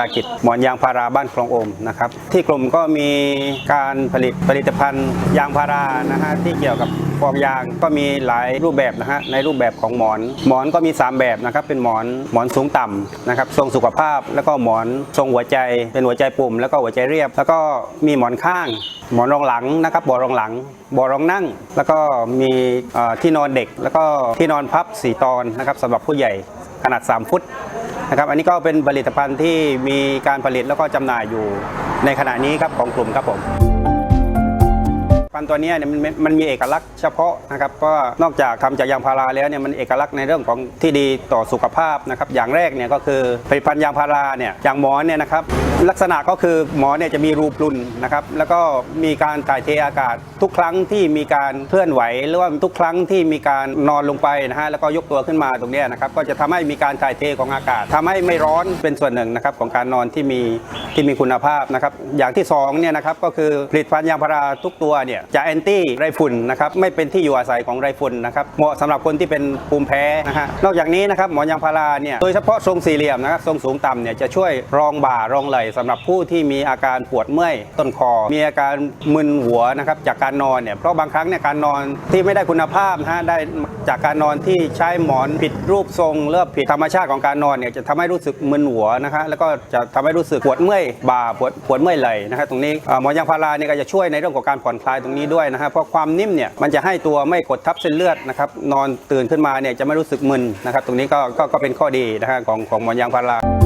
าอังกฤษหมอนยางพาราบ้านคลองโอมนะครับ ที่กลุ่มก็มีการผลิตผลิตภัณฑ์ยางพารานะฮะที่เกี่ยวกับฟอกยางก็มีหลายรูปแบบนะฮะในรูปแบบของหมอน หมอนก็มี 3 แบบนะครับเป็นหมอนหมอนสูงต่ำนะครับทรงสุขภาพแล้วก็หมอนทรงหัวใจ เป็นหัวใจปุ่ม แล้วก็หัวใจเรียบ แล้วก็มีหมอนข้าง หมอนรองหลังนะครับบ่อรองหลังบ่อรองนั่ง แล้วก็มีที่นอนเด็ก แล้วก็ที่นอนพับสี่ตอนนะครับสำหรับผู้ใหญ่ขนาด 3 ฟุต นะครับอันนี้ก็เป็นผลิตภัณฑ์ที่มีการผลิตแล้วก็จำหน่ายอยู่ในขณะนี้ครับของกลุ่มครับผม พันธุ์ตัวนี้เนี่ยมันมันมีเอกลักษณ์เฉพาะนะครับเพราะว่านอกจากทำจากยางพาราแล้วเนี่ยมันเอกลักษณ์ในเรื่องของที่ดีต่อสุขภาพนะครับอย่างแรกเนี่ยก็คือผลิตภัณฑ์ยางพาราเนี่ยอย่างหมอนเนี่ยนะครับลักษณะก็คือหมอนเนี่ยจะมีรูปรุนนะครับแล้วก็มีการถ่ายเทอากาศทุกครั้งที่มีการเคลื่อนไหว หรือว่าทุกครั้งที่มีการนอนลงไปนะฮะแล้วก็ยกตัวขึ้นมาตรงนี้นะครับก็จะทำให้มีการถ่ายเทของอากาศทำให้ไม่ร้อนเป็นส่วนหนึ่งนะครับของการนอนที่มีที่มีคุณภาพนะครับอย่างที่สองเนี่ยนะครับก็คือผลิตภัณฑ์ยางพาราทุกตัวเนี่ยจะแอนตี้ไรฝุ่นนะครับไม่เป็นที่อยู่อาศัยของไรฝุ่นนะครับเหมาะสำหรับคนที่เป็นภูมิแพ้นะฮะนอกจากนี้นะครับหมอนยางพาราเนี่ยโดยเฉพาะทรงสี่เหลี่ยมนะครับทรงสูงต่ำเนี่ยจะช่วยรองบ่ารองไหล่สำหรับผู้ที่มีอาการปวดเมื่อยต้นคอ มีอาการมึนหัวนะครับจากการนอนเนี่ยเพราะบางครั้งเนี่ยการนอนที่ไม่ได้คุณภาพนะฮะได้จากการนอนที่ใช้หมอนผิดรูปทรงเลือกผิดธรรมชาติของการนอนเนี่ยจะทำให้รู้สึกมึนหัวนะฮะแล้วก็จะทำให้รู้สึกปวดเมื่อยบ่าปวดปวดเมื่อยไหล่นะครับตรงนี้หมอนยางพาราเนี่ยก็จะช่วยในเรื่องของการผ่อนคลายตรงนี้ด้วยนะครับเพราะความนิ่มเนี่ยมันจะให้ตัวไม่กดทับเส้นเลือดนะครับนอนตื่นขึ้นมาเนี่ยจะไม่รู้สึกมึนนะครับตรงนี้ก็ก็ก็เป็นข้อดีนะฮะของของหมอนยางพารา